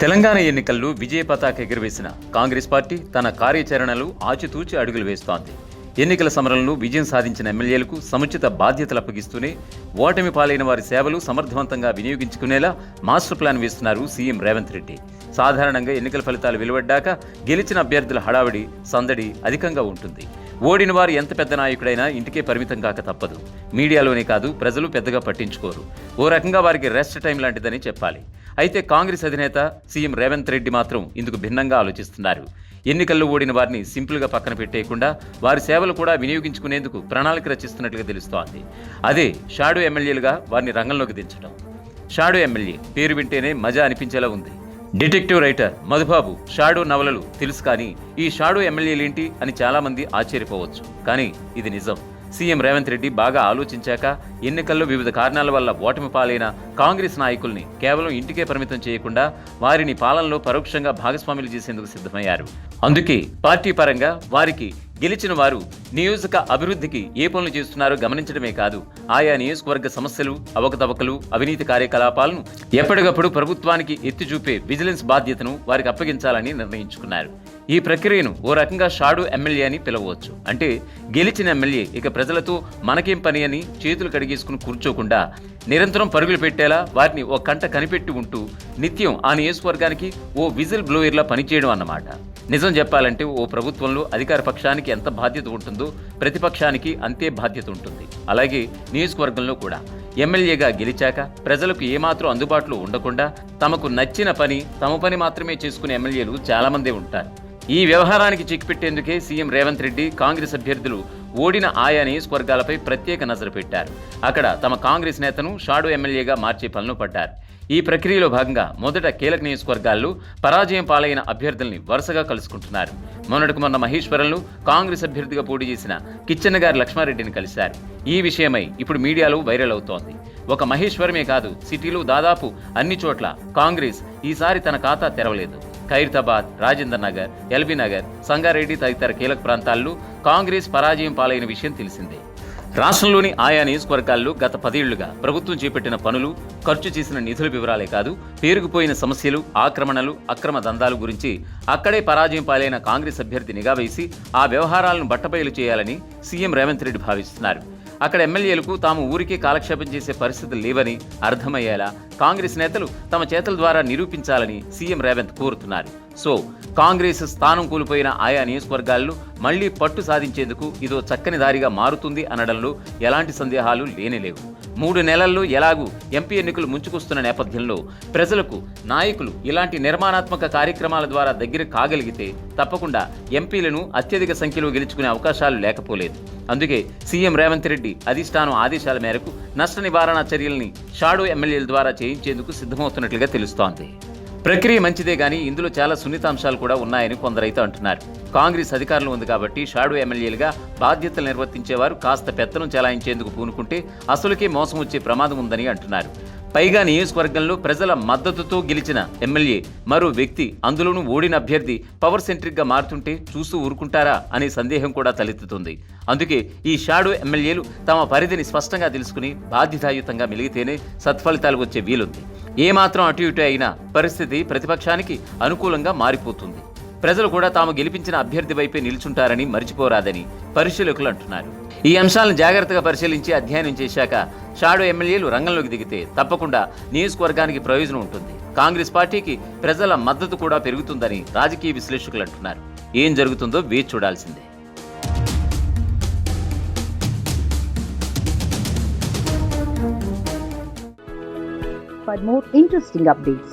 తెలంగాణ ఎన్నికల్లో విజయ పతాక ఎగురవేసిన కాంగ్రెస్ పార్టీ తన కార్యాచరణలు ఆచితూచి అడుగులు వేస్తోంది. ఎన్నికల సమరంలో విజయం సాధించిన ఎమ్మెల్యేలకు సముచిత బాధ్యతలు అప్పగిస్తూనే ఓటమి పాలైన వారి సేవలు సమర్థవంతంగా వినియోగించుకునేలా మాస్టర్ ప్లాన్ వేస్తున్నారు సీఎం రేవంత్ రెడ్డి. సాధారణంగా ఎన్నికల ఫలితాలు వెలువడ్డాక గెలిచిన అభ్యర్థుల హడావిడి సందడి అధికంగా ఉంటుంది. ఓడిన వారు ఎంత పెద్ద నాయకుడైనా ఇంటికే పరిమితం కాక తప్పదు. మీడియాలోనే కాదు ప్రజలు పెద్దగా పట్టించుకోరు. ఓ రకంగా వారికి రెస్ట్ టైం లాంటిదని చెప్పాలి. అయితే కాంగ్రెస్ అధినేత సీఎం రేవంత్ రెడ్డి మాత్రం ఇందుకు భిన్నంగా ఆలోచిస్తున్నారు. ఎన్నికల్లో ఓడిన వారిని సింపుల్గా పక్కన పెట్టేయకుండా వారి సేవలు కూడా వినియోగించుకునేందుకు ప్రణాళిక రచిస్తున్నట్లుగా తెలుస్తోంది. అదే షాడో ఎమ్మెల్యేలుగా వారిని రంగంలోకి దించడం. షాడో ఎమ్మెల్యే పేరు వింటేనే మజా అనిపించేలా ఉంది. డిటెక్టివ్ రైటర్ మధుబాబు షాడో నవలలు తెలుసు కానీ ఈ షాడో ఎమ్మెల్యేలేంటి అని చాలామంది ఆశ్చర్యపోవచ్చు. కానీ ఇది నిజం. సీఎం రేవంత్ రెడ్డి బాగా ఆలోచించాక ఎన్నికల్లో వివిధ కారణాల వల్ల ఓటమి పాలైన కాంగ్రెస్ నాయకుల్ని కేవలం ఇంటికే పరిమితం చేయకుండా వారిని పాలనలో పరోక్షంగా భాగస్వాములు చేసేందుకు సిద్ధమయ్యారు. అందుకే పార్టీ పరంగా వారికి గెలిచిన వారు నియోజక అభివృద్ధికి ఏ పనులు చేస్తున్నారో గమనించడమే కాదు. ఆయా నియోజకవర్గ సమస్యలు అవకతవకలు అవినీతి కార్యకలాపాలను ఎప్పటికప్పుడు ప్రభుత్వానికి ఎత్తి చూపే విజిలెన్స్ బాధ్యతను వారికి అప్పగించాలని నిర్ణయించుకున్నారు. ఈ ప్రక్రియను ఓ రకంగా షాడు ఎమ్మెల్యే అని పిలవచ్చు అంటే గెలిచిన ఎమ్మెల్యే ఇక ప్రజలతో మనకేం పని అని చేతులు కడిగేసుకుని కూర్చోకుండా నిరంతరం పరుగులు పెట్టేలా వారిని ఓ కంట కనిపెట్టి ఉంటూ నిత్యం ఆ నియోజకవర్గానికి ఓ విజిల్ బ్లోయర్లా పనిచేయడం అన్నమాట. నిజం చెప్పాలంటే ఓ ప్రభుత్వంలో అధికార పక్షానికి ఎంత బాధ్యత ఉంటుందో ప్రతిపక్షానికి అంతే బాధ్యత ఉంటుంది. అలాగే నియోజకవర్గంలో కూడా. ఎమ్మెల్యేగా గెలిచాక ప్రజలకు ఏమాత్రం అందుబాటులో ఉండకుండా తమకు నచ్చిన పని తమ పని మాత్రమే చేసుకునే ఎమ్మెల్యేలు చాలామందే ఉంటారు. ఈ వ్యవహారానికి చిక్పెట్టేందుకే సీఎం రేవంత్ రెడ్డి కాంగ్రెస్ అభ్యర్థులు ఓడిన ఆయా నియోజకవర్గాలపై ప్రత్యేక నజరు పెట్టారు. అక్కడ తమ కాంగ్రెస్ నేతను షాడో ఎమ్మెల్యేగా మార్చే పనులు పడ్డారు. ఈ ప్రక్రియలో భాగంగా మొదట కీలక నియోజకవర్గాల్లో పరాజయం పాలైన అభ్యర్థుల్ని వరుసగా కలుసుకుంటున్నారు. మొన్నటికి మొన్న మహేశ్వరంలో కాంగ్రెస్ అభ్యర్థిగా పోటీ చేసిన కిచ్చెన్న గారి లక్ష్మారెడ్డిని కలిశారు. ఈ విషయమై ఇప్పుడు మీడియాలో వైరల్ అవుతోంది. ఒక మహేశ్వరమే కాదు సిటీలో దాదాపు అన్ని చోట్ల కాంగ్రెస్ ఈసారి తన ఖాతా తెరవలేదు. ఖైరతాబాద్ రాజేందర్ నగర్ ఎల్బీ నగర్ సంగారెడ్డి తదితర కీలక ప్రాంతాల్లో కాంగ్రెస్ పరాజయం పాలైన విషయం తెలిసిందే. రాష్ట్రంలోని ఆయా నియోజకవర్గాల్లో గత పదేళ్ళుగా ప్రభుత్వం చేపట్టిన పనులు ఖర్చు చేసిన నిధుల వివరాలే కాదు పేరుకుపోయిన సమస్యలు ఆక్రమణలు అక్రమ దందాలు గురించి అక్కడే పరాజయం పాలైన కాంగ్రెస్ అభ్యర్థి నిఘా వేసి ఆ వ్యవహారాలను బట్టబయలు చేయాలని సీఎం రేవంత్ రెడ్డి భావిస్తున్నారు. అక్కడ ఎమ్మెల్యేలకు తాము ఊరికే కాలక్షేపం చేసే పరిస్థితులు లేవని అర్థమయ్యేలా కాంగ్రెస్ నేతలు తమ చేతల ద్వారా నిరూపించాలని సీఎం రేవంత్ కోరుతున్నారు. సో కాంగ్రెస్ స్థానం కోల్పోయిన ఆయా నియోజకవర్గాల్లో మళ్ళీ పట్టు సాధించేందుకు ఇదో చక్కని దారిగా మారుతుంది అనడంలో ఎలాంటి సందేహాలు లేనేలేవు మూడు నెలల్లో ఎలాగూ ఎంపీ ఎన్నికలు ముంచుకొస్తున్న నేపథ్యంలో ప్రజలకు నాయకులు ఇలాంటి నిర్మాణాత్మక కార్యక్రమాల ద్వారా దగ్గర కాగలిగితే తప్పకుండా ఎంపీలను అత్యధిక సంఖ్యలో గెలుచుకునే అవకాశాలు లేకపోలేదు. అందుకే సీఎం రేవంత్ రెడ్డి అధిష్టానం ఆదేశాల మేరకు నష్ట నివారణ చర్యల్ని షాడో ఎమ్మెల్యేల ద్వారా చేయించేందుకు సిద్ధమవుతున్నట్లుగా తెలుస్తోంది. ప్రక్రియ మంచిదే కానీ ఇందులో చాలా సున్నితాంశాలు కూడా ఉన్నాయని కొందరైతే అంటున్నారు. కాంగ్రెస్ అధికారంలో ఉంది కాబట్టి షాడో ఎమ్మెల్యేలుగా బాధ్యతలు నిర్వర్తించేవారు కాస్త పెత్తనం చెలాయించేందుకు పూనుకుంటే అసలుకే మోసం వచ్చే ప్రమాదం ఉందని అంటున్నారు. పైగా నియోజకవర్గంలో ప్రజల మద్దతుతో గెలిచిన ఎమ్మెల్యే మరో వ్యక్తి అందులోనూ ఓడిన అభ్యర్థి పవర్ సెంట్రిక్గా మారుతుంటే చూస్తూ ఊరుకుంటారా అనే సందేహం కూడా తలెత్తుతుంది. అందుకే ఈ షాడో ఎమ్మెల్యేలు తమ పరిధిని స్పష్టంగా తెలుసుకుని బాధ్యతాయుతంగా మెలిగితేనే సత్ఫలితాలు వచ్చే వీలుంది. ఏమాత్రం అటు ఇటు అయినా పరిస్థితి ప్రతిపక్షానికి అనుకూలంగా మారిపోతుంది. ప్రజలు కూడా తాము గెలిపించిన అభ్యర్థి వైపే నిల్చుంటారని మరిచిపోరాదని పరిశీలకులు అంటున్నారు. ఈ అంశాలను జాగ్రత్తగా పరిశీలించి అధ్యయనం చేశాక షాడో ఎమ్మెల్యేలు రంగంలోకి దిగితే తప్పకుండా నియోజకవర్గానికి ప్రయోజనం ఉంటుంది. కాంగ్రెస్ పార్టీకి ప్రజల మద్దతు కూడా పెరుగుతుందని రాజకీయ విశ్లేషకులు అంటున్నారు. ఏం జరుగుతుందో వేచి చూడాల్సిందే. For more interesting updates,